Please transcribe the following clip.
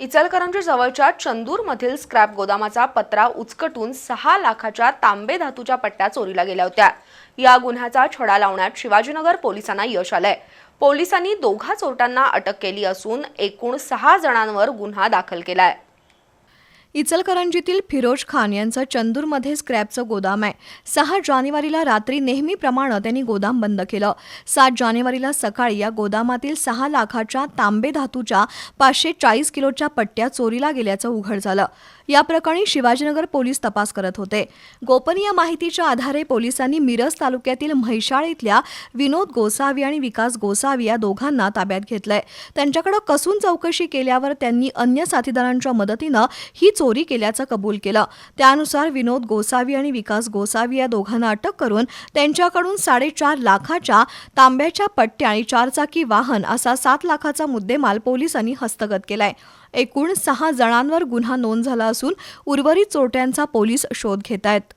इचलकरंजी जवळच्या चंदूरमधील स्क्रॅप गोदामाचा पत्रा उचकटून सहा लाखाच्या तांबे धातूच्या पट्ट्या चोरीला गेल्या होत्या. या गुन्ह्याचा छडा लावण्यात शिवाजीनगर पोलिसांना यश आलंय. पोलिसांनी दोघा चोरट्यांना अटक केली असून एकूण सहा जणांवर गुन्हा दाखल केलाय. इचलकरंजीतील फिरोज खान यांचं चंदूरमध्ये स्क्रॅपचं गोदाम आहे. सहा जानेवारीला रात्री नेहमीप्रमाणे त्यांनी गोदाम बंद केलं. सात जानेवारीला सकाळी या गोदामातील सहा लाखाच्या तांबे धातूच्या पाचशे चाळीस किलोच्या पट्ट्या चोरीला गेल्याचं उघड झालं. या प्रकरणी शिवाजीनगर पोलीस तपास करत होते. गोपनीय माहितीच्या आधारे पोलिसांनी मिरज तालुक्यातील म्हैशाळ इथल्या विनोद गोसावी आणि विकास गोसावी या दोघांना ताब्यात घेतलंय. त्यांच्याकडे कसून चौकशी केल्यावर त्यांनी अन्य साथीदारांच्या मदतीनं ही चोरी केल्याचं कबूल केलं. त्यानुसार विनोद गोसावी आणि विकास गोसावी या दोघांना अटक करून त्यांच्याकडून साडेचार लाखाच्या तांब्याच्या पट्ट्या आणि चारचाकी वाहन असा सात लाखाचा मुद्देमाल पोलिसांनी हस्तगत केलाय. एकूण सहा जणांवर गुन्हा नोंद झाला असून उर्वरित चोरट्यांचा पोलीस शोध घेत आहेत